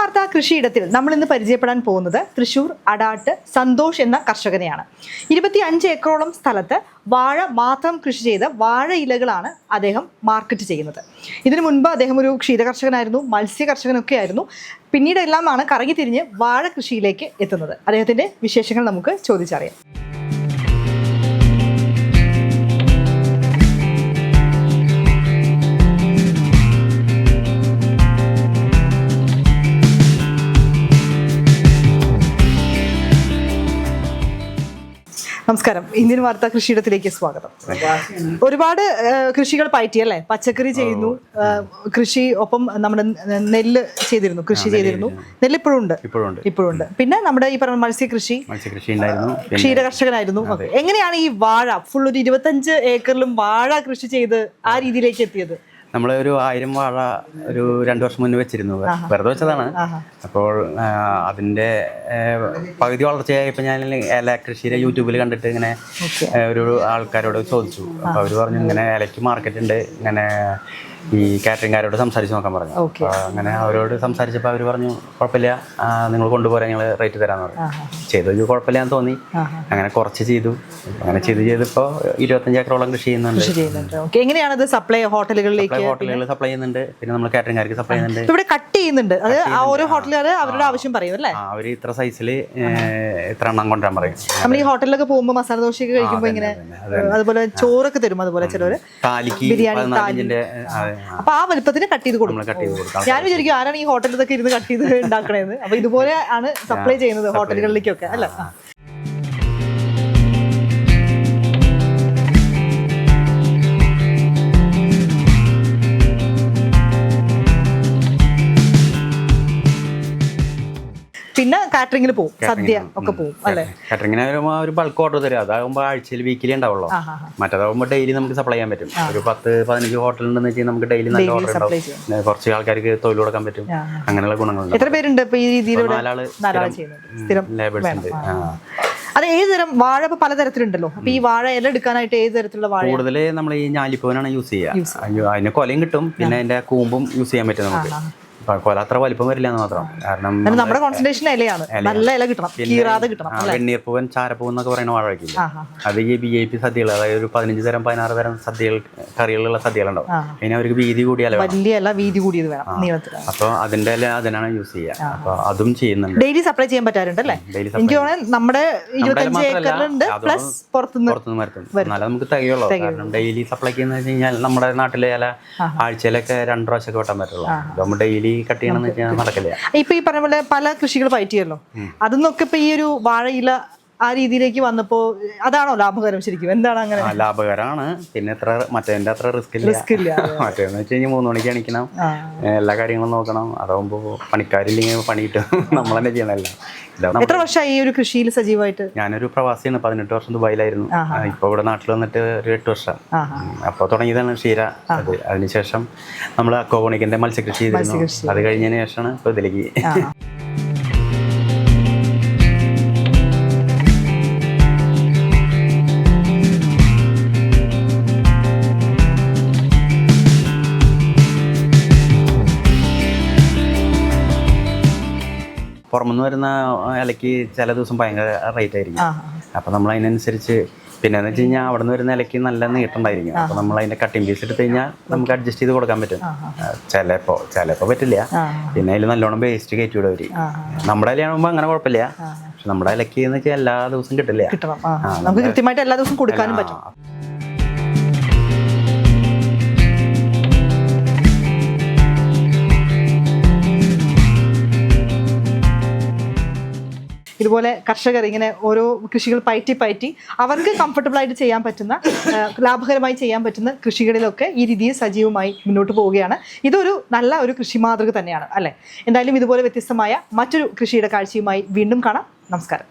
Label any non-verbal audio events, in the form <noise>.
വാർത്താ കൃഷിയിടത്തിൽ നമ്മൾ ഇന്ന് പരിചയപ്പെടാൻ പോകുന്നത് തൃശൂർ അടാട്ട് സന്തോഷ് എന്ന കർഷകനെയാണ്. ഇരുപത്തി അഞ്ച് ഏക്കറോളം സ്ഥലത്ത് വാഴ മാത്രം കൃഷി ചെയ്ത വാഴ ഇലകളാണ് അദ്ദേഹം മാർക്കറ്റ് ചെയ്യുന്നത്. ഇതിനു മുൻപ് അദ്ദേഹം ഒരു ക്ഷീര കർഷകനായിരുന്നു മത്സ്യ കർഷകനൊക്കെ ആയിരുന്നു. പിന്നീട് എല്ലാമാണ് കറങ്ങി തിരിഞ്ഞ് വാഴ കൃഷിയിലേക്ക് എത്തുന്നത്. അദ്ദേഹത്തിന്റെ വിശേഷങ്ങൾ നമുക്ക് ചോദിച്ചറിയാം. നമസ്കാരം. ഇന്ത്യൻ വാർത്താ കൃഷിയിടത്തിലേക്ക് സ്വാഗതം. ഒരുപാട് കൃഷികൾ പയറ്റി അല്ലേ? പച്ചക്കറി ചെയ്യുന്നു. കൃഷി ഒപ്പം നമ്മുടെ നെല്ല് ചെയ്തിരുന്നു കൃഷി ചെയ്തിരുന്നു. നെല്ല് ഇപ്പോഴും ഉണ്ട് ഇപ്പോഴും ഉണ്ട് പിന്നെ നമ്മുടെ ഈ പറഞ്ഞ മത്സ്യകൃഷി ക്ഷീര കർഷകനായിരുന്നു. എങ്ങനെയാണ് ഈ വാഴ ഫുൾ ഒരു ഇരുപത്തഞ്ച് ഏക്കറിലും വാഴ കൃഷി ചെയ്ത് ആ. രീതിയിലേക്ക് എത്തിയത്? നമ്മൾ ഒരു ആയിരം വാഴ ഒരു രണ്ടു വർഷം മുന്നേ വെച്ചിരുന്നു. വെറുതെ വെച്ചതാണ്. അപ്പോൾ അതിന്റെ പകുതി വളർച്ചയായപ്പോൾ ഞാൻ ഇല കൃഷിയുടെ യൂട്യൂബിൽ കണ്ടിട്ട് ഇങ്ങനെ ഒരു ആൾക്കാരോട് ചോദിച്ചു. അപ്പോൾ അവർ പറഞ്ഞു ഇങ്ങനെ ഏലയ്ക്ക് മാർക്കറ്റ് ഉണ്ട്. ഇങ്ങനെ ഈ കാറ്ററിംഗുകാരോട് സംസാരിച്ച് നോക്കാൻ പറഞ്ഞു. അപ്പോൾ അങ്ങനെ അവരോട് സംസാരിച്ചപ്പോൾ അവർ പറഞ്ഞു കുഴപ്പമില്ല. നിങ്ങൾ കൊണ്ടുപോരാ ഞങ്ങൾ റേറ്റ് തരാമെന്ന് പറഞ്ഞു. ചെയ്തു നോക്കി കുഴപ്പമില്ലാന്ന് തോന്നി. അങ്ങനെ കുറച്ച് ചെയ്തു. അങ്ങനെ ചെയ്ത് ചെയ്തിപ്പോ ഇരുപത്തഞ്ച് ഏക്കറോളം കൃഷി ചെയ്യുന്നുണ്ട്. എങ്ങനെയാണ് ഇത് സപ്ലൈ ഹോട്ടലുകളിലേക്ക് ഹോട്ടലുകൾ സപ്ലൈ ചെയ്യുന്നുണ്ട്. പിന്നെ നമ്മൾ കാറ്ററിംഗുകാർക്ക് സപ്ലൈ ചെയ്യുന്നുണ്ട്. ഇവിടെ കട്ട് ചെയ്യുന്നുണ്ട്. അത് ആ ഓരോ ഹോട്ടലുകാർ അവരുടെ ആവശ്യം പറയും അല്ലേ? അവർ ഇത്ര സൈസിൽ ഇത്ര എണ്ണം കൊണ്ടുവരാൻ പറയും. നമ്മൾ ഈ ഹോട്ടലിലൊക്കെ പോകുമ്പോൾ മസാല ദോശയൊക്കെ കഴിക്കുമ്പോൾ ഇങ്ങനെ അതുപോലെ ചോറൊക്കെ തരും അതുപോലെ ചിലവര്. ബിരിയാണി, അപ്പൊ ആ വലുപ്പത്തിന് കട്ട് ചെയ്ത് കൊടുക്കും. നമ്മൾ കട്ട് ചെയ്ത് കൊടുക്കാം. ഞാൻ വിചാരിക്കും ആരാണ് ഈ ഹോട്ടലിൽ ഇതൊക്കെ ഇരുന്ന് കട്ട് ചെയ്ത് <laughs> ഉണ്ടാക്കണേന്ന്. അപ്പൊ ഇതുപോലെ ആണ് സപ്ലൈ ചെയ്യുന്നത് ഹോട്ടലുകളിലേക്കൊക്കെ. അല്ല പിന്നെ കാറ്ററിംഗിൽ പോകും സദ്യ ഒക്കെ പോകും അല്ലേ? കാറ്ററിംഗിന് ഒരു ബൾക്ക് ഓർഡർ തരും. അതാകുമ്പോൾ ആഴ്ചയിൽ വീക്കിലി ഉണ്ടാവുള്ളൂ. മറ്റേതാകുമ്പോൾ ഡെയിലി നമുക്ക് സപ്ലൈ ചെയ്യാൻ പറ്റും. ഒരു പത്ത് പതിനഞ്ച് ഹോട്ടൽ ഉണ്ടെന്ന് വെച്ചാൽ നമുക്ക് ഡെയിലി നല്ല ഓർഡർ ഉണ്ടാവും. കുറച്ച് ആൾക്കാർക്ക് തൊഴിൽ കൊടുക്കാൻ പറ്റും. അങ്ങനെയുള്ള ഗുണങ്ങളുണ്ട്. എത്ര പേരുണ്ട് ഇപ്പൊ ഈ രീതിയിൽ നാലാൾ ലേബേഴ്സ് ഉണ്ട്. അത് ഏത് തരം വാഴ ഇപ്പൊ പലതരത്തിലുണ്ടല്ലോ. അപ്പൊ ഈ വാഴ ഇല എടുക്കാനായിട്ട് ഏത് തരത്തിലുള്ള വാഴ കൂടുതൽ നമ്മൾ ഈ ഞാലിപ്പൂവനാണ് യൂസ് ചെയ്യുക. അതിന് കൊലയും കിട്ടും. പിന്നെ അതിന്റെ കൂമ്പും യൂസ് ചെയ്യാൻ പറ്റും നമുക്ക്. കൊല അത്ര വലിപ്പം വരില്ല എന്ന് മാത്രം. കാരണം നമ്മുടെ കോൺസെൻട്രേഷൻ ഇലയാണ്. നല്ല ഇല കിട്ടണം. കീറാതെ കിട്ടണം വെണ്ണീർപ്പൂവൻ ചാരപ്പൂവൻ എന്നൊക്കെ പറയുന്ന വാഴ വയ്ക്കില്ല അത് ഈ ബി ഐ പി സദ്യകൾ അതായത് ഒരു പതിനഞ്ച് തരം പതിനാറ് തരം സദ്യകൾ കറികളുള്ള സദ്യകളുണ്ടാവും. അതിന് അവർക്ക് വീതി കൂടിയാലോ വലിയ ഇല വീതി കൂടിയത് വേണം നീളത്തിൽ അപ്പോൾ അതിന്റെ എല്ലാം അതിനാണ് യൂസ് ചെയ്യുക. അപ്പോൾ അതും ചെയ്യുന്നുണ്ട്. ഡെയിലി സപ്ലൈ ചെയ്യാൻ പറ്റാറുണ്ട് അല്ലേ? എനിക്ക് തോന്നുന്നത് നമ്മുടെ ഇരുപത്തഞ്ച് ഏക്കറിലുണ്ട് പ്ലസ് പുറത്തുനിന്ന് പുറത്തുനിന്ന് വരുത്തും. എന്നാലും നമുക്ക് തികയുള്ളൂ. കാരണം ഡെയിലി സപ്ലൈ ചെയ്യുന്ന വെച്ച് കഴിഞ്ഞാൽ നമ്മുടെ നാട്ടിലെ ഇല ആഴ്ചയിലൊക്കെ രണ്ട് പ്രാവശ്യമൊക്കെ വെട്ടാൻ പറ്റുള്ളൂ. ഇതാകുമ്പോൾ ഡെയിലി കട്ട് ചെയ്യണമെന്ന് വെച്ചാൽ നടക്കില്ല. ഇപ്പൊ ഈ പറഞ്ഞ പോലെ പല കൃഷികൾ പറ്റിയല്ലോ അതൊന്നൊക്കെ ഇപ്പൊ ഈ ഒരു വാഴയില ആ രീതിയിലേക്ക് വന്നപ്പോ അതാണോ ലാഭകരം ശരിക്കും? എന്താണ് അങ്ങനെ? ലാഭകരമാണ് പിന്നെ എത്ര മറ്റേതിന്റെ അത്ര റിസ്ക് ഇല്ല. റിസ്ക് ഇല്ല മറ്റേന്ന് വെച്ച് കഴിഞ്ഞാൽ മൂന്ന് മണിക്ക് എണിക്കണം. എല്ലാ കാര്യങ്ങളും നോക്കണം. അതാവുമ്പോൾ പണിക്കാരില്ലെങ്കിൽ പണി കിട്ടും. <laughs> നമ്മൾ തന്നെ ചെയ്യണമല്ല എത്ര വർഷമായി ഈ ഒരു കൃഷിയിൽ സജീവമായിട്ട്? ഞാനൊരു പ്രവാസിയാണ്. പതിനെട്ട് വർഷം ദുബായിലായിരുന്നു. ഇപ്പൊ ഇവിടെ നാട്ടിൽ വന്നിട്ട് ഒരു എട്ട് വർഷം. അപ്പൊ അപ്പോൾ തുടങ്ങിയതാണ് ക്ഷീര. അത് അതിനുശേഷം നമ്മൾ അക്കോണിക്കിന്റെ മത്സ്യകൃഷി ചെയ്തിരുന്നു. അത് കഴിഞ്ഞതിന് ശേഷമാണ് ഇപ്പോൾ ഇതിലേക്ക്. <laughs> പുറമെന്ന് വരുന്ന ഇലയ്ക്ക് ചില ദിവസം ഭയങ്കര റേറ്റ് ആയിരിക്കും. അപ്പം നമ്മൾ അതിനനുസരിച്ച് പിന്നെ എന്ന് വെച്ച് കഴിഞ്ഞാൽ അവിടെ നിന്ന് വരുന്ന ഇലയ്ക്ക് നല്ല നീട്ടുണ്ടായിരിക്കും അപ്പോൾ നമ്മൾ അതിന്റെ കട്ടിങ് പീസ് എടുത്ത് കഴിഞ്ഞാൽ നമുക്ക് അഡ്ജസ്റ്റ് ചെയ്ത് കൊടുക്കാൻ പറ്റും. ചിലപ്പോൾ ചിലപ്പോൾ പറ്റില്ല. പിന്നെ അതിൽ നല്ലോണം വേസ്റ്റ് കയറ്റി വിടും അവർ നമ്മുടെ ഇലയാകുമ്പോൾ അങ്ങനെ കുഴപ്പമില്ല. പക്ഷെ നമ്മുടെ ഇലയ്ക്ക് എന്ന് വെച്ചാൽ എല്ലാ ദിവസവും കിട്ടില്ല. നമുക്ക് കൃത്യമായിട്ട് എല്ലാ ദിവസവും കൊടുക്കാനും പറ്റും. ഇതുപോലെ കർഷകർ ഇങ്ങനെ ഓരോ കൃഷികൾ പയറ്റി പയറ്റി അവർക്ക് കംഫർട്ടബിൾ ആയിട്ട് ചെയ്യാൻ പറ്റുന്ന ലാഭകരമായി ചെയ്യാൻ പറ്റുന്ന കൃഷികളിലൊക്കെ ഈ രീതിയിൽ സജീവമായി മുന്നോട്ട് പോവുകയാണ്. ഇതൊരു നല്ല ഒരു കൃഷി മാതൃക തന്നെയാണ് അല്ലേ? എന്തായാലും ഇതുപോലെ വ്യത്യസ്തമായ മറ്റൊരു കൃഷിയുടെ കാഴ്ചയുമായി വീണ്ടും കാണാം. നമസ്കാരം.